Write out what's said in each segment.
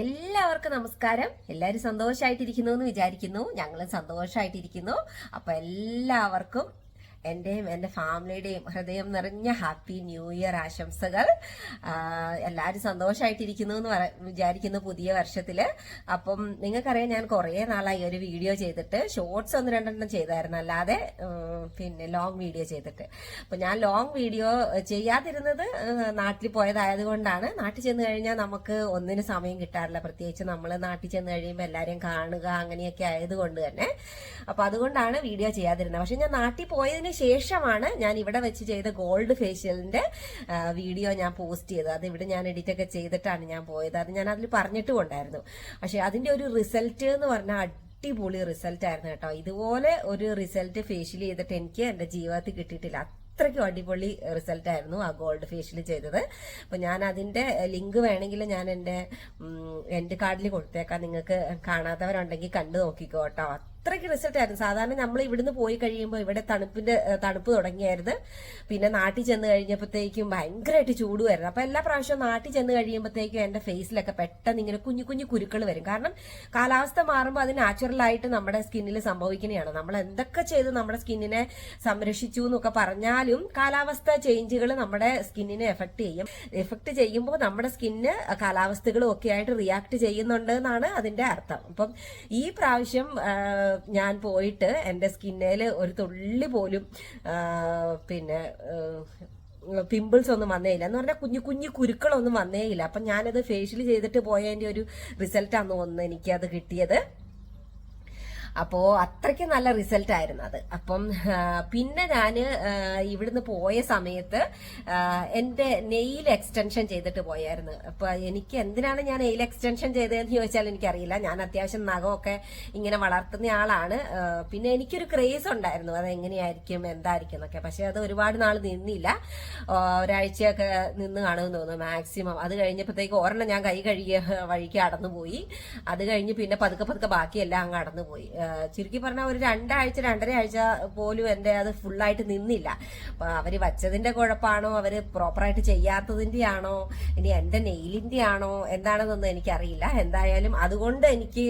എല്ലാവർക്കും നമസ്കാരം. എല്ലാവരും സന്തോഷമായിട്ടിരിക്കുന്നു എന്ന് വിചാരിക്കുന്നു. ഞങ്ങളും സന്തോഷമായിട്ടിരിക്കുന്നു അപ്പൊ എല്ലാവർക്കും എന്റെയും എന്റെ ഫാമിലിയുടെയും ഹൃദയം നിറഞ്ഞ ഹാപ്പി ന്യൂ ഇയർ ആശംസകൾ. എല്ലാവരും സന്തോഷമായിട്ടിരിക്കുന്നു എന്ന് പറ- വിചാരിക്കുന്നു പുതിയ വർഷത്തിൽ. അപ്പം നിങ്ങൾക്കറിയാം ഞാൻ കുറേ നാളായി ഒരു വീഡിയോ ചെയ്തിട്ട് ഷോർട്സ് ഒന്ന് രണ്ടെണ്ണം ചെയ്തായിരുന്നു അല്ലാതെ പിന്നെ ലോങ് വീഡിയോ ചെയ്തിട്ട്. അപ്പൊ ഞാൻ ലോങ് വീഡിയോ ചെയ്യാതിരുന്നത് നാട്ടിൽ പോയതായത് കൊണ്ടാണ് നാട്ടിൽ ചെന്ന് കഴിഞ്ഞാൽ നമുക്ക് ഒന്നിന് സമയം കിട്ടാറില്ല. പ്രത്യേകിച്ച് നമ്മൾ നാട്ടിൽ ചെന്ന് കഴിയുമ്പോൾ എല്ലാവരെയും കാണുക അങ്ങനെയൊക്കെ ആയതുകൊണ്ട് തന്നെ. അപ്പൊ അതുകൊണ്ടാണ് വീഡിയോ ചെയ്യാതിരുന്നത്. പക്ഷെ ഞാൻ നാട്ടിൽ പോയതിന് ശേഷമാണ് ഞാൻ ഇവിടെ വെച്ച് ചെയ്ത ഗോൾഡ് ഫേഷ്യലിന്റെ വീഡിയോ ഞാൻ പോസ്റ്റ് ചെയ്തത്. അത് ഇവിടെ ഞാൻ എഡിറ്റ് ഒക്കെ ചെയ്തിട്ടാണ് ഞാൻ പോയത്. അത് ഞാൻ അതിൽ പറഞ്ഞിട്ടും ഉണ്ടായിരുന്നു പക്ഷെ അതിന്റെ ഒരു റിസൾട്ട് എന്ന് പറഞ്ഞാൽ അടിപൊളി റിസൾട്ട് ആയിരുന്നു കേട്ടോ. ഇതുപോലെ ഒരു റിസൾട്ട് ഫേഷ്യൽ ചെയ്തിട്ട് എനിക്ക് എന്റെ ജീവിതത്തിൽ കിട്ടിയിട്ടില്ല. അത്രയ്ക്കും അടിപൊളി റിസൾട്ട് ആയിരുന്നു ആ ഗോൾഡ് ഫേഷ്യൽ ചെയ്തത്. അപ്പൊ ഞാൻ അതിന്റെ ലിങ്ക് വേണമെങ്കിൽ ഞാൻ എന്റെ എന്റെ കാർഡിൽ കൊടുത്തേക്കാം. നിങ്ങൾക്ക് കാണാത്തവരുണ്ടെങ്കിൽ കണ്ടു നോക്കിക്കോ കേട്ടോ. അത്രയ്ക്ക് റിസൾട്ട് ആയിരുന്നു. സാധാരണ നമ്മൾ ഇവിടുന്ന് പോയി കഴിയുമ്പോൾ ഇവിടെ തണുപ്പിന്റെ തണുപ്പ് തുടങ്ങിയായിരുന്നു. പിന്നെ നാട്ടിൽ ചെന്ന് കഴിഞ്ഞപ്പോഴത്തേക്കും ഭയങ്കരമായിട്ട് ചൂടുമായിരുന്നു. അപ്പൊ എല്ലാ പ്രാവശ്യവും നാട്ടിൽ ചെന്ന് കഴിയുമ്പോഴത്തേക്കും എന്റെ ഫേസിലൊക്കെ പെട്ടെന്ന് ഇങ്ങനെ കുഞ്ഞു കുഞ്ഞു കുരുക്കൾ വരും. കാരണം കാലാവസ്ഥ മാറുമ്പോൾ അത് നാച്ചുറൽ ആയിട്ട് നമ്മുടെ സ്കിന്നിൽ സംഭവിക്കുന്നതാണ്. നമ്മൾ എന്തൊക്കെ ചെയ്ത് നമ്മുടെ സ്കിന്നിനെ സംരക്ഷിച്ചു എന്നൊക്കെ പറഞ്ഞാലും കാലാവസ്ഥ ചേഞ്ചുകൾ നമ്മുടെ സ്കിന്നിനെ എഫക്ട് ചെയ്യും. എഫക്ട് ചെയ്യുമ്പോൾ നമ്മുടെ സ്കിന്ന് കാലാവസ്ഥകളും ഒക്കെ ആയിട്ട് റിയാക്ട് ചെയ്യുന്നുണ്ട് എന്നാണ് അതിന്റെ അർത്ഥം. അപ്പം ഈ പ്രാവശ്യം ഞാൻ പോയിട്ട് എന്റെ സ്കിന്നിൽ ഒരു തുള്ളി പോലും പിന്നെ പിമ്പിൾസ് ഒന്നും വന്നേയില്ല എന്ന് പറഞ്ഞാൽ കുഞ്ഞു കുഞ്ഞു കുരുക്കളൊന്നും വന്നേയില്ല അപ്പം ഞാനത് ഫേഷ്യൽ ചെയ്തിട്ട് പോയതിന്റെ ഒരു റിസൾട്ടാണ് തോന്നുന്നത് എനിക്കത് കിട്ടിയത്. അപ്പോൾ അത്രയ്ക്ക് നല്ല റിസൾട്ട് ആയിരുന്നു അത്. അപ്പം പിന്നെ ഞാൻ ഇവിടുന്ന് പോയ സമയത്ത് എന്റെ നെയിൽ എക്സ്റ്റൻഷൻ ചെയ്തിട്ട് പോയായിരുന്നു. അപ്പൊ എനിക്ക് എന്തിനാണ് ഞാൻ നെയിൽ എക്സ്റ്റൻഷൻ ചെയ്തതെന്ന് ചോദിച്ചാൽ എനിക്കറിയില്ല. ഞാൻ അത്യാവശ്യം നഖമൊക്കെ ഇങ്ങനെ വളർത്തുന്ന ആളാണ്. പിന്നെ എനിക്കൊരു ക്രേസ് ഉണ്ടായിരുന്നു. അത് എങ്ങനെയായിരിക്കും എന്തായിരിക്കും എന്നൊക്കെ. പക്ഷെ അത് ഒരുപാട് നാൾ നിന്നില്ല. ഒരാഴ്ചയൊക്കെ നിന്ന് കാണുമെന്ന് തോന്നുന്നു മാക്സിമം അത് കഴിഞ്ഞപ്പോഴത്തേക്ക് ഒരെണ്ണം ഞാൻ കൈ കഴുകിയ വഴിക്ക് അടന്നുപോയി. അത് കഴിഞ്ഞ് പിന്നെ പതുക്കെ പതുക്കെ ബാക്കിയെല്ലാം അങ്ങ് അടന്നുപോയി. ആ, ചുരുക്കി പറഞ്ഞാൽ ഒരു രണ്ടാഴ്ച രണ്ടര ആഴ്ച പോലും എന്റെ അത് ഫുള്ളായിട്ട് നിന്നില്ല. അവർ വച്ചതിന്റെ കുഴപ്പമാണോ അവർ പ്രോപ്പറായിട്ട് ചെയ്യാത്തതിന്റെ ആണോ ഇനി എന്റെ നെയിലിന്റെ ആണോ എന്താണെന്നൊന്നും എനിക്കറിയില്ല. എന്തായാലും അതുകൊണ്ട് എനിക്ക്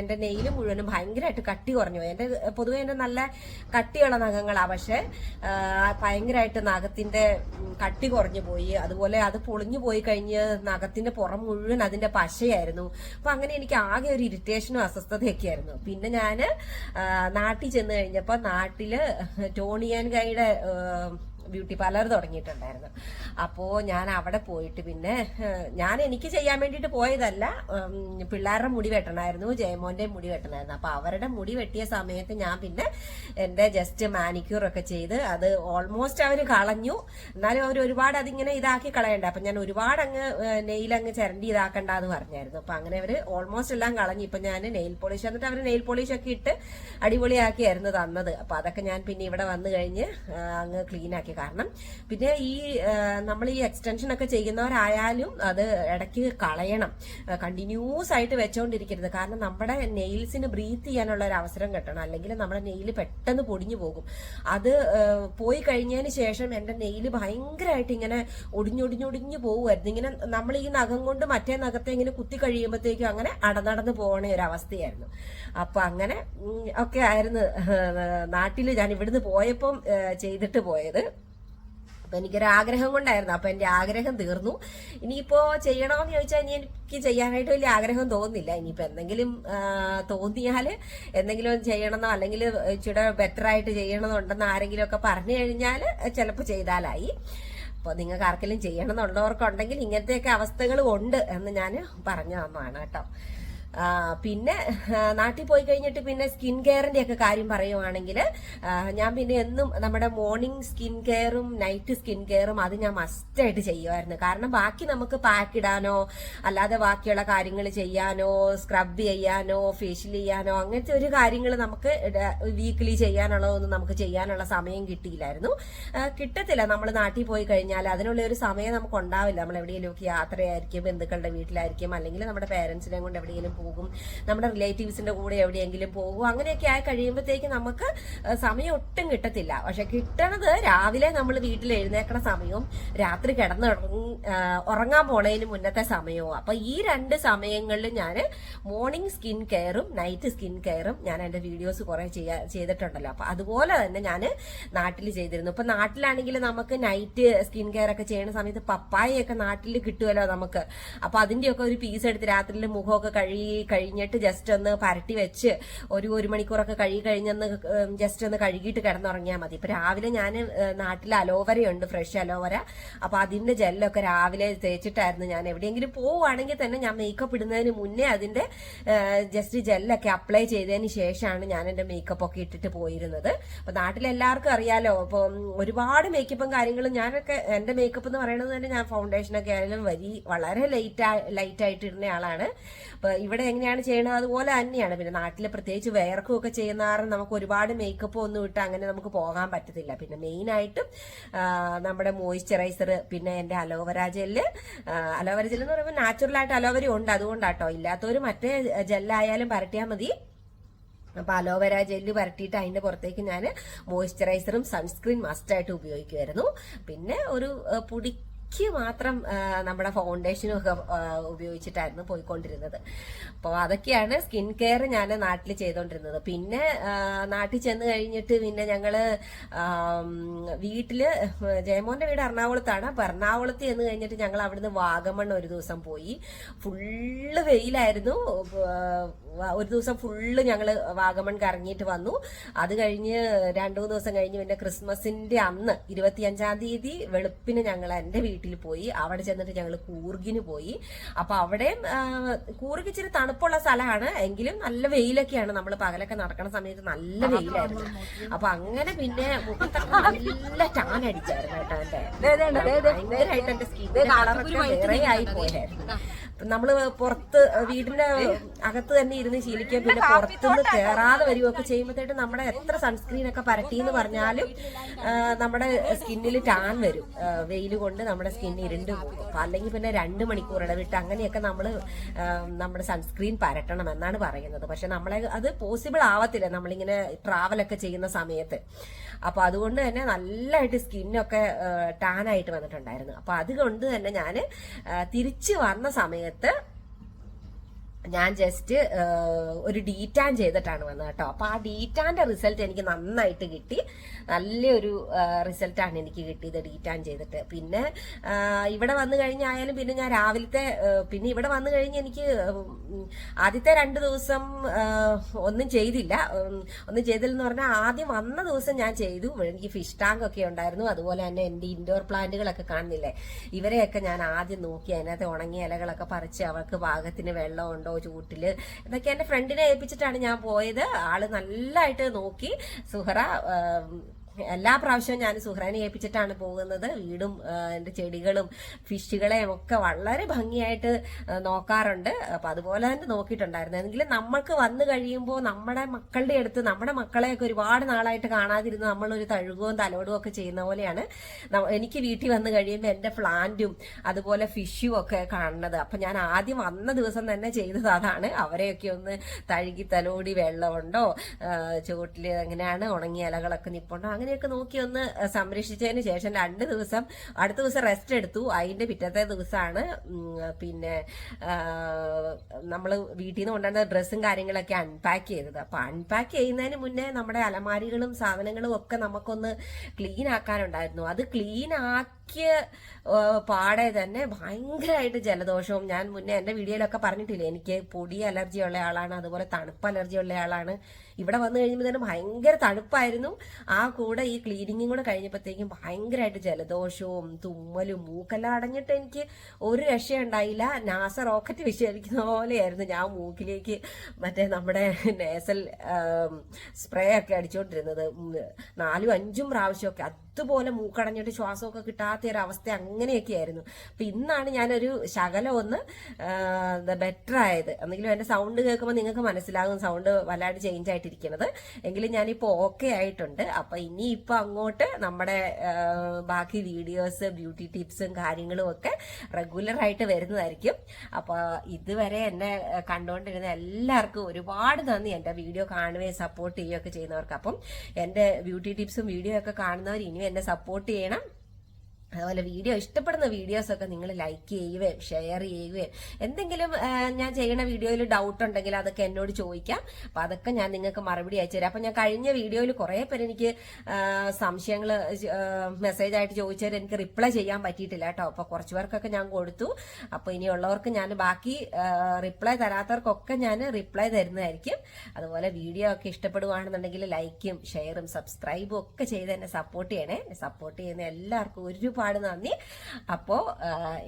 എന്റെ നെയിൽ മുഴുവനും ഭയങ്കരമായിട്ട് കട്ടി കുറഞ്ഞു എന്റെ എന്റെ പൊതുവെ എന്റെ നല്ല കട്ടിയുള്ള നഖങ്ങളാ. പക്ഷെ ഭയങ്കരമായിട്ട് നഖത്തിന്റെ കട്ടി കുറഞ്ഞു പോയി. അതുപോലെ അത് പൊളിഞ്ഞു പോയി കഴിഞ്ഞ് നഖത്തിന്റെ പുറം മുഴുവൻ അതിന്റെ പശയായിരുന്നു. അപ്പൊ അങ്ങനെ എനിക്ക് ആകെ ഒരു ഇറിറ്റേഷനും അസ്വസ്ഥതയൊക്കെ ആയിരുന്നു. പിന്നെ ഞാൻ ആ, നാട്ടിൽ ചെന്ന് കഴിഞ്ഞപ്പോ നാട്ടിൽ ടോണിയാൻ ഗൈഡ് ബ്യൂട്ടി പാർലർ തുടങ്ങിയിട്ടുണ്ടായിരുന്നു. അപ്പോൾ ഞാൻ അവിടെ പോയിട്ട് പിന്നെ ഞാൻ എനിക്ക് ചെയ്യാൻ വേണ്ടിയിട്ട് പോയതല്ല പിള്ളേരുടെ മുടി വെട്ടണമായിരുന്നു ജയമോന്റെ മുടി വെട്ടണമായിരുന്നു അപ്പോൾ അവരുടെ മുടി വെട്ടിയ സമയത്ത് ഞാൻ പിന്നെ എന്റെ ജസ്റ്റ് മാനിക്യൂർ ഒക്കെ ചെയ്ത് അത് ഓൾമോസ്റ്റ് അവർ കളഞ്ഞു. എന്നാലും അവർ ഒരുപാട് അതിങ്ങനെ ഇതാക്കി കളയണ്ട. അപ്പം ഞാൻ ഒരുപാട് അങ്ങ് നെയിൽ അങ്ങ് ചിരണ്ടി ഇതാക്കണ്ട എന്ന് പറഞ്ഞായിരുന്നു. അപ്പം അങ്ങനെ അവർ ഓൾമോസ്റ്റ് എല്ലാം കളഞ്ഞു. ഇപ്പം ഞാൻ നെയിൽ പോളിഷ് എന്നിട്ട് അവർ നെയിൽ പോളിഷ് ഒക്കെ ഇട്ട് അടിപൊളിയാക്കിയായിരുന്നു തന്നത്. അപ്പം അതൊക്കെ ഞാൻ പിന്നെ ഇവിടെ വന്നു കഴിഞ്ഞ് അങ്ങ് ക്ലീൻ കാരണം പിന്നെ ഈ നമ്മൾ ഈ എക്സ്റ്റൻഷൻ ഒക്കെ ചെയ്യുന്നവരായാലും അത് ഇടയ്ക്ക് കളയണം. കണ്ടിന്യൂസ് ആയിട്ട് വെച്ചുകൊണ്ടിരിക്കരുത് കാരണം നമ്മുടെ നെയിൽസിന് ബ്രീത്ത് ചെയ്യാനുള്ള ഒരു അവസരം കിട്ടണം. അല്ലെങ്കിൽ നമ്മുടെ നെയിൽ പെട്ടെന്ന് പൊടിഞ്ഞു പോകും. അത് പോയി കഴിഞ്ഞതിന് ശേഷം എന്റെ നെയിൽ ഭയങ്കരമായിട്ട് ഇങ്ങനെ ഒടിഞ്ഞൊടിഞ്ഞൊടിഞ്ഞു പോകുമായിരുന്നു ഇങ്ങനെ നമ്മൾ ഈ നഖം കൊണ്ട് മറ്റേ നഖത്തെ ഇങ്ങനെ കുത്തി കഴിയുമ്പോഴത്തേക്കും അങ്ങനെ അടനടന്ന് പോകണ ഒരു അവസ്ഥയായിരുന്നു അപ്പൊ അങ്ങനെ ഒക്കെ ആയിരുന്നു നാട്ടിൽ ഞാൻ ഇവിടുന്ന് പോയപ്പം ചെയ്തിട്ട് പോയത്. അപ്പൊ എനിക്കൊരു ആഗ്രഹം കൊണ്ടായിരുന്നു. അപ്പൊ എന്റെ ആഗ്രഹം തീർന്നു. ഇനിയിപ്പോ ചെയ്യണമെന്ന് ചോദിച്ചാൽ ഇനി എനിക്ക് ചെയ്യാനായിട്ട് വലിയ ആഗ്രഹം തോന്നുന്നില്ല. ഇനിയിപ്പോ എന്തെങ്കിലും തോന്നിയാൽ എന്തെങ്കിലും ചെയ്യണമെന്നോ അല്ലെങ്കിൽ ചുട ബെറ്റർ ആയിട്ട് ചെയ്യണമെന്നുണ്ടെന്ന് ആരെങ്കിലും ഒക്കെ പറഞ്ഞു കഴിഞ്ഞാൽ ചിലപ്പോൾ ചെയ്താലായി. അപ്പോൾ നിങ്ങൾക്ക് ആർക്കെങ്കിലും ചെയ്യണമെന്നുള്ളവർക്കുണ്ടെങ്കിൽ ഇങ്ങനത്തെയൊക്കെ അവസ്ഥകളും ഉണ്ട് എന്ന് ഞാൻ പറഞ്ഞു തന്നതാണ് കേട്ടോ. പിന്നെ നാട്ടിൽ പോയി കഴിഞ്ഞിട്ട് പിന്നെ സ്കിൻ കെയറിന്റെ ഒക്കെ കാര്യം പറയുവാണെങ്കിൽ ഞാൻ പിന്നെ എന്നും നമ്മുടെ മോർണിംഗ് സ്കിൻ കെയറും നൈറ്റ് സ്കിൻ കെയറും അത് ഞാൻ മസ്റ്റായിട്ട് ചെയ്യുമായിരുന്നു കാരണം ബാക്കി നമുക്ക് പാക്ക് ഇടാനോ അല്ലാതെ ബാക്കിയുള്ള കാര്യങ്ങൾ ചെയ്യാനോ സ്ക്രബ് ചെയ്യാനോ ഫേഷ്യൽ ചെയ്യാനോ അങ്ങനത്തെ ഒരു കാര്യങ്ങൾ നമുക്ക് വീക്ക്ലി ചെയ്യാനുള്ളതൊന്നും നമുക്ക് ചെയ്യാനുള്ള സമയം കിട്ടിയില്ലായിരുന്നു. കിട്ടത്തില്ല. നമ്മൾ നാട്ടിൽ പോയി കഴിഞ്ഞാൽ അതിനുള്ള ഒരു സമയം നമുക്ക് ഉണ്ടാവില്ല. നമ്മൾ എവിടെയെങ്കിലും യാത്രയായിരിക്കും ബന്ധുക്കളുടെ വീട്ടിലായിരിക്കും അല്ലെങ്കിൽ നമ്മുടെ പേരൻസിനെ കൊണ്ട് എവിടെയെങ്കിലും പോകും. നമ്മുടെ റിലേറ്റീവ്സിന്റെ കൂടെ എവിടെയെങ്കിലും പോകും. അങ്ങനെയൊക്കെ ആയി കഴിയുമ്പോഴത്തേക്ക് നമുക്ക് സമയം ഒട്ടും കിട്ടത്തില്ല. പക്ഷെ കിട്ടണത് രാവിലെ നമ്മൾ വീട്ടിൽ എഴുന്നേക്കണ സമയവും രാത്രി കിടന്ന് ഉറങ്ങാൻ പോണതിന് മുന്നത്തെ സമയവും. അപ്പൊ ഈ രണ്ട് സമയങ്ങളിൽ ഞാൻ മോർണിംഗ് സ്കിൻ കെയറും നൈറ്റ് സ്കിൻ കെയറും ഞാൻ എന്റെ വീഡിയോസ് കുറെ ചെയ്യാ ചെയ്തിട്ടുണ്ടല്ലോ. അപ്പൊ അതുപോലെ തന്നെ ഞാൻ നാട്ടിൽ ചെയ്തിരുന്നു. ഇപ്പൊ നാട്ടിലാണെങ്കിൽ നമുക്ക് നൈറ്റ് സ്കിൻ കെയർ ഒക്കെ ചെയ്യുന്ന സമയത്ത് പപ്പായയൊക്കെ നാട്ടിൽ കിട്ടുമല്ലോ നമുക്ക്. അപ്പൊ അതിന്റെയൊക്കെ ഒരു പീസ് എടുത്ത് രാത്രിയിൽ മുഖമൊക്കെ കഴുകി കഴിഞ്ഞിട്ട് ജസ്റ്റ് ഒന്ന് പരട്ടി വെച്ച് ഒരു ഒരു മണിക്കൂറൊക്കെ കഴുകി കഴിഞ്ഞൊന്ന് ജസ്റ്റ് ഒന്ന് കഴുകിയിട്ട് കിടന്നുറങ്ങിയാൽ മതി. ഇപ്പൊ രാവിലെ ഞാൻ നാട്ടിൽ അലോവരയുണ്ട് ഫ്രഷ് അലോവര. അപ്പൊ അതിന്റെ ജെല്ലൊക്കെ രാവിലെ തേച്ചിട്ടായിരുന്നു ഞാൻ. എവിടെയെങ്കിലും പോവുകയാണെങ്കിൽ തന്നെ ഞാൻ മേക്കപ്പ് ഇടുന്നതിന് മുന്നേ അതിന്റെ ജസ്റ്റ് ജെല്ലൊക്കെ അപ്ലൈ ചെയ്തതിന് ശേഷമാണ് ഞാൻ എന്റെ മേക്കപ്പ് ഒക്കെ ഇട്ടിട്ട് പോയിരുന്നത്. അപ്പൊ നാട്ടിലെല്ലാവർക്കും അറിയാലോ അപ്പൊ ഒരുപാട് മേക്കപ്പും കാര്യങ്ങളും ഞാനൊക്കെ എന്റെ മേക്കപ്പ് എന്ന് പറയുന്നത് തന്നെ ഞാൻ ഫൗണ്ടേഷനൊക്കെ ആയാലും വരി വളരെ ലൈറ്റ് ലൈറ്റ് ആയിട്ട് ഇടുന്ന ആളാണ്. അപ്പൊ ഇവിടെ എങ്ങനെയാണ് ചെയ്യണത്? അതുപോലെ തന്നെയാണ്. പിന്നെ നാട്ടിൽ പ്രത്യേകിച്ച് വേർക്കും ഒക്കെ ചെയ്യുന്ന കാരണം നമുക്ക് ഒരുപാട് മേക്കപ്പ് ഒന്നും ഇട്ട് അങ്ങനെ നമുക്ക് പോകാൻ പറ്റത്തില്ല. പിന്നെ മെയിൻ ആയിട്ടും നമ്മുടെ മോയ്സ്ചറൈസർ പിന്നെ എന്റെ അലോവര ജെല്ല് അലോവര ജെല്ല് എന്ന് പറയുമ്പോൾ നാച്ചുറൽ ആയിട്ട് അലോവര ഉണ്ട്. അതുകൊണ്ടാട്ടോ. ഇല്ലാത്തവർ മറ്റേ ജെല്ലായാലും പരട്ടിയാൽ മതി. അപ്പൊ അലോവേര ജെല്ല് പരട്ടിയിട്ട് അതിന്റെ പുറത്തേക്ക് ഞാൻ മോയ്സ്ചറൈസറും സൺസ്ക്രീൻ മസ്റ്റായിട്ട് ഉപയോഗിക്കുമായിരുന്നു പിന്നെ ഒരു ആ, പൊടിക്ക് മാത്രം നമ്മുടെ ഫൗണ്ടേഷനും ഒക്കെ ഉപയോഗിച്ചിട്ടായിരുന്നു പോയിക്കൊണ്ടിരുന്നത്. അപ്പോൾ അതൊക്കെയാണ് സ്കിൻ കെയർ ഞാൻ നാട്ടിൽ ചെയ്തുകൊണ്ടിരുന്നത് പിന്നെ നാട്ടിൽ ചെന്ന് കഴിഞ്ഞിട്ട് പിന്നെ ഞങ്ങൾ വീട്ടിൽ ജയമോന്റെ വീട് എറണാകുളത്താണ്. അപ്പം എറണാകുളത്ത് ചെന്ന് കഴിഞ്ഞിട്ട് ഞങ്ങൾ അവിടുന്ന് വാഗമൺ ഒരു ദിവസം പോയി. ഫുള്ള് വെയിലായിരുന്നു. ഒരു ദിവസം ഫുള്ള് ഞങ്ങൾ വാഗമൺ കറങ്ങിയിട്ട് വന്നു. അത് കഴിഞ്ഞ് രണ്ടു മൂന്ന് ദിവസം കഴിഞ്ഞ് പിന്നെ ക്രിസ്മസിന്റെ അന്ന് ഇരുപത്തിയഞ്ചാം തീയതി വെളുപ്പിന് ഞങ്ങൾ എന്റെ വീട്ടിൽ പോയി. അവിടെ ചെന്നിട്ട് ഞങ്ങൾ കൂർഗിന് പോയി. അപ്പൊ അവിടെ കൂർഗ് ഇച്ചിരി തണുപ്പുള്ള സ്ഥലമാണ്. എങ്കിലും നല്ല വെയിലൊക്കെയാണ്. നമ്മൾ പകലൊക്കെ നടക്കുന്ന സമയത്ത് നല്ല വെയിലായിരുന്നു. അപ്പൊ അങ്ങനെ പിന്നെ മുഖത്തൊക്കെ നല്ല ടാൻ അടിച്ചായിരുന്നു കേട്ടോ എന്റെ ഭയങ്കരമായിട്ട് എന്റെ സ്കിന്നിന്റെ കളറൊക്കെ വേറെ ആയി പോയായിരുന്നു. നമ്മൾ പുറത്ത് വീടിന്റെ അകത്ത് തന്നെ ഇരുന്ന് ശീലിക്കുക പിന്നെ പുറത്തുനിന്ന് കയറാതെ വരികയൊക്കെ ചെയ്യുമ്പോഴത്തേക്കും നമ്മുടെ എത്ര സൺസ്ക്രീൻ ഒക്കെ പരട്ടി എന്ന് പറഞ്ഞാലും നമ്മുടെ സ്കിന്നിൽ ടാൻ വരും. വെയിൽ കൊണ്ട് നമ്മുടെ സ്കിൻ ഇരുണ്ട് പോകും. അല്ലെങ്കിൽ പിന്നെ രണ്ട് മണിക്കൂർ ഇടവിട്ട് അങ്ങനെയൊക്കെ നമ്മൾ നമ്മുടെ സൺസ്ക്രീൻ പരട്ടണം എന്നാണ് പറയുന്നത്. പക്ഷെ നമ്മളെ അത് പോസിബിൾ ആവത്തില്ല. നമ്മളിങ്ങനെ ട്രാവലൊക്കെ ചെയ്യുന്ന സമയത്ത്. അപ്പൊ അതുകൊണ്ട് തന്നെ നല്ലതായിട്ട് സ്കിന്നൊക്കെ ടാൻ ആയിട്ട് വന്നിട്ടുണ്ടായിരുന്നു. അപ്പൊ അതുകൊണ്ട് തന്നെ ഞാൻ തിരിച്ചു വന്ന സമയത്ത് ചേർത്ത് ഞാൻ ജസ്റ്റ് ഒരു ഡീറ്റാൻ ചെയ്തിട്ടാണ് വന്നത് കേട്ടോ. അപ്പൊ ആ ഡീറ്റാന്റെ റിസൾട്ട് എനിക്ക് നന്നായിട്ട് കിട്ടി. നല്ലൊരു റിസൾട്ടാണ് എനിക്ക് കിട്ടിയത് ഡീറ്റാൻ ചെയ്തിട്ട്. പിന്നെ ഇവിടെ വന്നു കഴിഞ്ഞായാലും പിന്നെ ഞാൻ രാവിലത്തെ പിന്നെ ഇവിടെ വന്നു കഴിഞ്ഞ് എനിക്ക് ആദ്യത്തെ രണ്ട് ദിവസം ഒന്നും ചെയ്തില്ല. ഒന്നും ചെയ്തില്ലെന്ന് പറഞ്ഞാൽ ആദ്യം വന്ന ദിവസം ഞാൻ ചെയ്തു. എനിക്ക് ഫിഷ് ടാങ്ക് ഒക്കെ ഉണ്ടായിരുന്നു. അതുപോലെ തന്നെ എന്റെ ഇൻഡോർ പ്ലാന്റുകളൊക്കെ കാണുന്നില്ലേ? ഇവരെയൊക്കെ ഞാൻ ആദ്യം നോക്കി അതിനകത്ത് ഉണങ്ങിയ ഇലകളൊക്കെ പറിച്ച് അവർക്ക് പാകത്തിന് വെള്ളമുണ്ടോ ചൂട്ടിൽ. എന്നൊക്കെ എന്റെ ഫ്രണ്ടിനെ ഏൽപ്പിച്ചിട്ടാണ് ഞാൻ പോയത്. ആൾ നല്ലതായിട്ട് നോക്കി. സുഹറ എല്ലാ പ്രാവശ്യവും ഞാൻ സുഹ്രാനെ ഏൽപ്പിച്ചിട്ടാണ് പോകുന്നത്. വീടും എന്റെ ചെടികളും ഫിഷുകളെയും ഒക്കെ വളരെ ഭംഗിയായിട്ട് നോക്കാറുണ്ട്. അപ്പൊ അതുപോലെ തന്നെ നോക്കിയിട്ടുണ്ടായിരുന്നു. എങ്കിലും നമ്മൾക്ക് വന്നു കഴിയുമ്പോൾ നമ്മുടെ മക്കളുടെ അടുത്ത് നമ്മുടെ മക്കളെയൊക്കെ ഒരുപാട് നാളായിട്ട് കാണാതിരുന്ന് നമ്മളൊരു തഴുകവും തലോടും ഒക്കെ ചെയ്യുന്ന പോലെയാണ് എനിക്ക് വീട്ടിൽ വന്നു കഴിയുമ്പോൾ എന്റെ പ്ലാന്റും അതുപോലെ ഫിഷും ഒക്കെ കാണുന്നത്. അപ്പൊ ഞാൻ ആദ്യം വന്ന ദിവസം തന്നെ ചെയ്തത് അതാണ്. അവരെയൊക്കെ ഒന്ന് തഴുകി തലോടി വെള്ളമുണ്ടോ ചുവട്ടിൽ എങ്ങനെയാണ് ഉണങ്ങിയ ഇലകളൊക്കെ നിപ്പുണ്ടോ അങ്ങനെയൊക്കെ നോക്കി ഒന്ന് സംരക്ഷിച്ചതിന് ശേഷം രണ്ട് ദിവസം അടുത്ത ദിവസം റെസ്റ്റ് എടുത്തു. അതിന്റെ പിറ്റത്തെ ദിവസമാണ് പിന്നെ നമ്മൾ വീട്ടിൽ നിന്ന് കൊണ്ടുവന്ന ഡ്രസ്സും കാര്യങ്ങളൊക്കെ അൺപാക്ക് ചെയ്തത്. അപ്പൊ അൺപാക്ക് ചെയ്യുന്നതിന് മുന്നേ നമ്മുടെ അലമാരികളും സാധനങ്ങളും ഒക്കെ നമുക്കൊന്ന് ക്ലീൻ ആക്കാനുണ്ടായിരുന്നു. അത് ക്ലീൻ ആക്കിയ ആ, പാടെ തന്നെ ഭയങ്കരമായിട്ട് ജലദോഷവും ഞാൻ മുന്നേ എന്റെ വീഡിയോയിലൊക്കെ പറഞ്ഞിട്ടില്ലേ എനിക്ക് പൊടി അലർജി ഉള്ള ആളാണ് അതുപോലെ തണുപ്പ് അലർജി ഉള്ള ആളാണ്. ഇവിടെ വന്നു കഴിയുമ്പോൾ തന്നെ ഭയങ്കര തണുപ്പായിരുന്നു. ആ കൂടെ ഈ ക്ലീനിങ്ങും കൂടെ കഴിഞ്ഞപ്പോഴത്തേക്കും ഭയങ്കരമായിട്ട് ജലദോഷവും തുമ്മലും മൂക്കെല്ലാം അടഞ്ഞിട്ട് എനിക്ക് ഒരു രക്ഷയുണ്ടായില്ല നാസ റോക്കറ്റ് വിശേഷിക്കുന്ന പോലെയായിരുന്നു ഞാൻ മൂക്കിലേക്ക് മറ്റേ നമ്മുടെ നേസൽ സ്പ്രേ ഒക്കെ അടിച്ചുകൊണ്ടിരുന്നത്. നാലും അഞ്ചും പ്രാവശ്യമൊക്കെ. ചത്തുപോലെ മൂക്കടഞ്ഞിട്ട് ശ്വാസമൊക്കെ കിട്ടാത്ത ഒരു അവസ്ഥ അങ്ങനെയൊക്കെ ആയിരുന്നു അപ്പൊ ഇന്നാണ് ഞാനൊരു ശകലം ഒന്ന് ബെറ്റർ ആയത്. എന്തെങ്കിലും എന്റെ സൗണ്ട് കേൾക്കുമ്പോൾ നിങ്ങൾക്ക് മനസ്സിലാകും സൗണ്ട് വല്ലാണ്ട് ചേഞ്ച് ആയിട്ടിരിക്കുന്നത്. എങ്കിലും ഞാനിപ്പോൾ ഓക്കെ ആയിട്ടുണ്ട്. അപ്പൊ ഇനി ഇപ്പൊ അങ്ങോട്ട് നമ്മുടെ ബാക്കി വീഡിയോസ് ബ്യൂട്ടി ടിപ്സും കാര്യങ്ങളും ഒക്കെ റെഗുലർ ആയിട്ട് വരുന്നതായിരിക്കും. അപ്പൊ ഇതുവരെ എന്നെ കണ്ടുകൊണ്ടിരുന്ന എല്ലാവർക്കും ഒരുപാട് നന്ദി. എന്റെ വീഡിയോ കാണുകയും സപ്പോർട്ട് ചെയ്യുകയൊക്കെ ചെയ്യുന്നവർക്ക് അപ്പം എന്റെ ബ്യൂട്ടി ടിപ്സും വീഡിയോ ഒക്കെ കാണുന്നവർ ഇനിയും എന്നെ സപ്പോർട്ട് ചെയ്യണം. അതുപോലെ വീഡിയോ ഇഷ്ടപ്പെടുന്ന വീഡിയോസ് ഒക്കെ നിങ്ങൾ ലൈക്ക് ചെയ്യുകയും ഷെയർ ചെയ്യുകയും എന്തെങ്കിലും ഞാൻ ചെയ്യുന്ന വീഡിയോയിൽ ഡൗട്ട് ഉണ്ടെങ്കിൽ അതൊക്കെ എന്നോട് ചോദിക്കാം. അപ്പൊ അതൊക്കെ ഞാൻ നിങ്ങൾക്ക് മറുപടി അയച്ചു തരാം. അപ്പൊ ഞാൻ കഴിഞ്ഞ വീഡിയോയിൽ കുറെ പേര് എനിക്ക് സംശയങ്ങൾ മെസ്സേജ് ആയിട്ട് ചോദിച്ചവർ എനിക്ക് റിപ്ലൈ ചെയ്യാൻ പറ്റിയിട്ടില്ല കേട്ടോ. അപ്പൊ കുറച്ച് പേർക്കൊക്കെ ഞാൻ കൊടുത്തു. അപ്പൊ ഇനിയുള്ളവർക്ക് ഞാൻ ബാക്കി റിപ്ലൈ തരാത്തവർക്കൊക്കെ ഞാൻ റിപ്ലൈ തരുന്നതായിരിക്കും. അതുപോലെ വീഡിയോ ഒക്കെ ഇഷ്ടപ്പെടുകയാണെന്നുണ്ടെങ്കിൽ ലൈക്കും ഷെയറും സബ്സ്ക്രൈബും ഒക്കെ ചെയ്ത് എന്നെ സപ്പോർട്ട് ചെയ്യണേ. സപ്പോർട്ട് ചെയ്യുന്ന എല്ലാവർക്കും ഒരുപാട് നന്ദി. അപ്പോൾ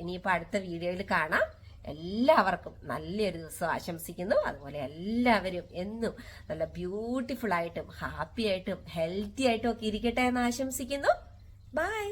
ഇനിയിപ്പോൾ അടുത്ത വീഡിയോയിൽ കാണാം. എല്ലാവർക്കും നല്ലൊരു ദിവസം ആശംസിക്കുന്നു. അതുപോലെ എല്ലാവരും എന്നും നല്ല ബ്യൂട്ടിഫുൾ ആയിട്ടും ഹാപ്പി ആയിട്ടും ഹെൽത്തി ആയിട്ടും ഒക്കെ ഇരിക്കട്ടെ എന്ന് ആശംസിക്കുന്നു. ബൈ